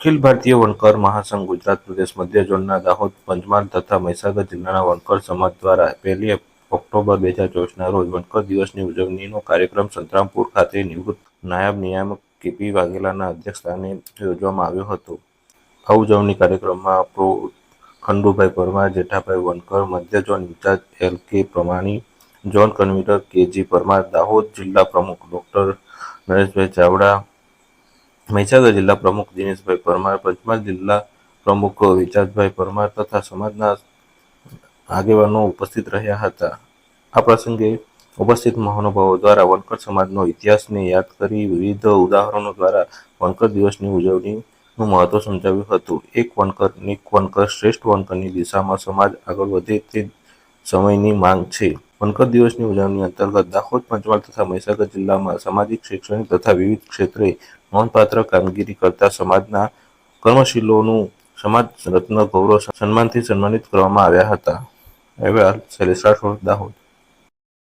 અખિલ ભારતીય વણકર મહાસંઘ ગુજરાત પ્રદેશ મધ્ય ઝોનના દાહોદ, પંચમહાલ તથા મહીસાગર જિલ્લાના વણકર સમાજ દ્વારા પહેલી ઓક્ટોબર બે હજાર ચોવીસના રોજ વણકર દિવસની ઉજવણીનો કાર્યક્રમ સંતરામપુર ખાતે નિવૃત્ત નાયબ નિયામક કેપી વાઘેલાના અધ્યક્ષસ્થાને યોજવામાં આવ્યો હતો. આ ઉજવણી કાર્યક્રમમાં પ્રો ખંડુભાઈ પરમાર, જેઠાભાઈ વણકર, મધ્ય zone incharge L K Pramani, zone convener K G Parmar, Dahod જિલ્લા પ્રમુખ ડોક્ટર નરેશભાઈ ચાવડા મહીસાગર જિલ્લા પ્રમુખ દિનેશભાઈ પરમાર, પંચમહાલ જિલ્લા પ્રમુખ વિચાસભાઈ પરમાર તથા સમાજના આગેવાનો ઉપસ્થિત રહ્યા હતા. આ પ્રસંગે ઉપસ્થિત મહાનુભાવો દ્વારા વણકર સમાજનો ઇતિહાસને યાદ કરી વિવિધ ઉદાહરણો દ્વારા વણકર દિવસની ઉજવણીનું મહત્વ સમજાવ્યું હતું. એક વણકર, નિક વણકર, શ્રેષ્ઠ વણકરની દિશામાં સમાજ આગળ વધે તે સમયની માંગ છે. વણકર દિવસની ઉજવણી અંતર્ગત દાહોદ, પંચમહાલ તથા મહીસાગર જિલ્લામાં સામાજિક, શૈક્ષણિક તથા વિવિધ ક્ષેત્રે નોંધપાત્ર કામગીરી કરતા સમાજના કર્મશીલોનું સમાજ રત્ન ગૌરવ સન્માનથી સન્માનિત કરવામાં આવ્યા હતા. અહેવાલ શૈલેષા દાહોદ.